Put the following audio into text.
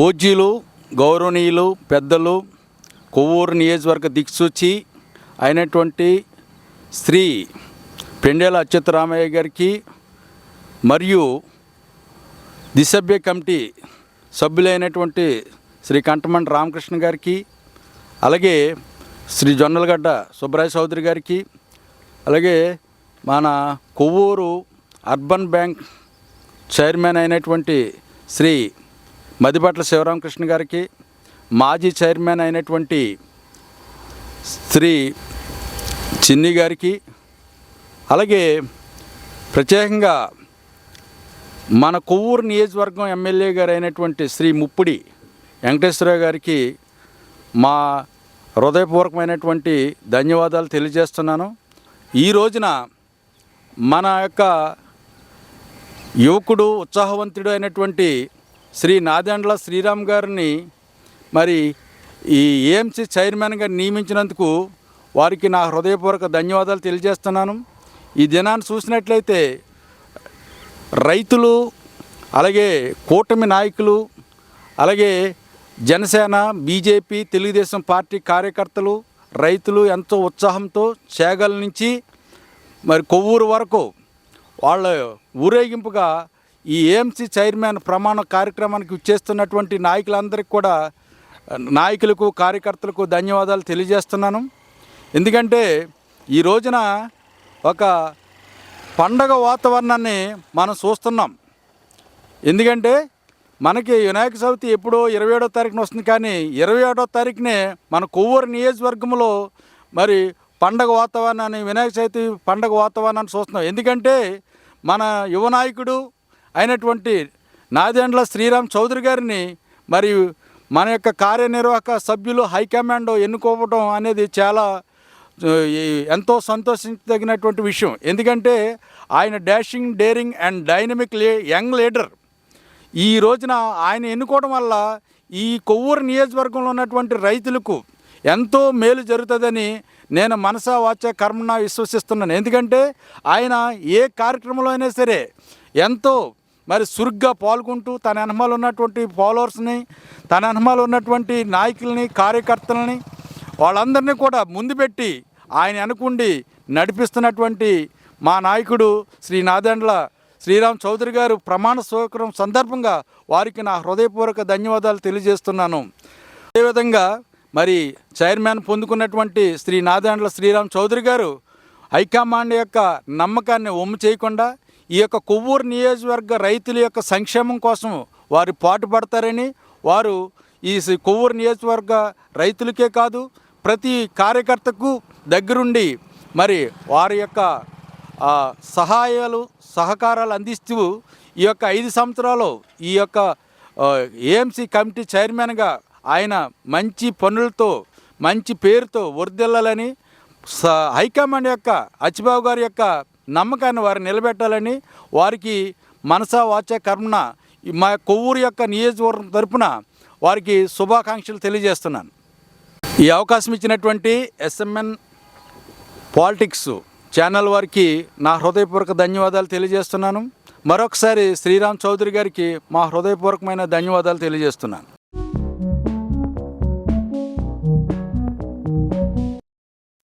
పూజ్యులు గౌరవనీయులు పెద్దలు కొవ్వూరు నియోజకవర్గ దిక్సూచి అయినటువంటి శ్రీ పెండేల అచ్యుతరామయ్య గారికి మరియు దిసభ్య కమిటీ సభ్యులైనటువంటి శ్రీ కంటమంటి రామకృష్ణ గారికి అలాగే శ్రీ జొన్నలగడ్డ సుబ్రాయ చౌదరి గారికి అలాగే మన కొవ్వూరు అర్బన్ బ్యాంక్ చైర్మన్ అయినటువంటి శ్రీ మదిపట్ల శివరామకృష్ణ గారికి మాజీ చైర్మన్ అయినటువంటి శ్రీ చిన్ని గారికి అలాగే ప్రత్యేకంగా మన కొవ్వూరు నియోజకవర్గం ఎమ్మెల్యే గారు అయినటువంటి శ్రీ ముప్పుడి వెంకటేశ్వరరావు గారికి మా హృదయపూర్వకమైనటువంటి ధన్యవాదాలు తెలియజేస్తున్నాను. ఈ రోజున మన యొక్క యువకుడు ఉత్సాహవంతుడు అయినటువంటి శ్రీ నాదెండ్ల శ్రీరామ్ గారిని మరి ఈ ఏఎంసీ చైర్మన్గా నియమించినందుకు వారికి నా హృదయపూర్వక ధన్యవాదాలు తెలియజేస్తున్నాను. ఈ దినాన్ని చూసినట్లయితే రైతులు అలాగే కూటమి నాయకులు అలాగే జనసేన బీజేపీ తెలుగుదేశం పార్టీ కార్యకర్తలు రైతులు ఎంతో ఉత్సాహంతో చేగల నుంచి మరి కొవ్వూరు వరకు వాళ్ళ ఊరేగింపుగా ఈ ఏఎంసీ చైర్మన్ ప్రమాణ కార్యక్రమానికి చేస్తున్నటువంటి నాయకులందరికీ కూడా నాయకులకు కార్యకర్తలకు ధన్యవాదాలు తెలియజేస్తున్నాను. ఎందుకంటే ఈ రోజున ఒక పండగ వాతావరణాన్ని మనం చూస్తున్నాం. ఎందుకంటే మనకి వినాయక చవితి ఎప్పుడో ఇరవై ఏడో తారీఖున వస్తుంది కానీ ఇరవై ఏడో తారీఖునే మన కొవ్వూరు నియోజకవర్గంలో మరి పండగ వాతావరణాన్ని వినాయక చవితి పండగ వాతావరణాన్ని చూస్తున్నాం. ఎందుకంటే మన యువ నాయకుడు అయినటువంటి నాదెండ్ల శ్రీరామ్ చౌదరి గారిని మరి మన యొక్క కార్యనిర్వాహక సభ్యులు హైకమాండ్ ఎన్నుకోవడం అనేది చాలా ఎంతో సంతోషించదగినటువంటి విషయం. ఎందుకంటే ఆయన డాషింగ్ డేరింగ్ అండ్ డైనమిక్ లే యంగ్ లీడర్. ఈ రోజున ఆయన ఎన్నుకోవడం వల్ల ఈ కొవ్వూరు నియోజకవర్గంలో ఉన్నటువంటి రైతులకు ఎంతో మేలు జరుగుతుందని నేను మనసా వాచ కర్మన విశ్వసిస్తున్నాను. ఎందుకంటే ఆయన ఏ కార్యక్రమంలో అయినా సరే ఎంతో మరి చురుగ్గా పాల్గొంటూ తన వెనమాలు ఉన్నటువంటి ఫాలోవర్స్ని తన వెనమాలు ఉన్నటువంటి నాయకుల్ని కార్యకర్తలని వాళ్ళందరినీ కూడా ముందు పెట్టి ఆయన అనుకుండి నడిపిస్తున్నటువంటి మా నాయకుడు శ్రీ నాదెండ్ల శ్రీరామ్ చౌదరి గారు ప్రమాణ స్వీకారం సందర్భంగా వారికి నా హృదయపూర్వక ధన్యవాదాలు తెలియజేస్తున్నాను. అదేవిధంగా మరి చైర్మన్ పొందుకున్నటువంటి శ్రీ నాదెండ్ల శ్రీరామ్ చౌదరి గారు హైకమాండ్ యొక్క నమ్మకాన్ని ఒమ్ము చేయకుండా ఈ యొక్క కొవ్వూరు నియోజకవర్గ రైతుల యొక్క సంక్షేమం కోసం వారు పాటుపడతారని వారు ఈ కొవ్వూరు నియోజకవర్గ రైతులకే కాదు ప్రతి కార్యకర్తకు దగ్గరుండి మరి వారి యొక్క సహాయాలు సహకారాలు అందిస్తూ ఈ యొక్క ఐదు సంవత్సరాలు ఈ యొక్క ఏఎంసీ కమిటీ చైర్మన్గా ఆయన మంచి పనులతో మంచి పేరుతో వర్దిల్లాలని స హైకమాండ్ యొక్క అచ్చిబాబు గారి యొక్క నమ్మకాన్ని వారు నిలబెట్టాలని వారికి మనసా వాచ కర్మణ మా కొవ్వూరు యొక్క నియోజకవర్గం తరపున వారికి శుభాకాంక్షలు తెలియజేస్తున్నాను. ఈ అవకాశం ఇచ్చినటువంటి ఎస్ఎంఎన్ పాలిటిక్స్ ఛానల్ వారికి నా హృదయపూర్వక ధన్యవాదాలు తెలియజేస్తున్నాను. మరొకసారి శ్రీరామ్ చౌదరి గారికి మా హృదయపూర్వకమైన ధన్యవాదాలు తెలియజేస్తున్నాను.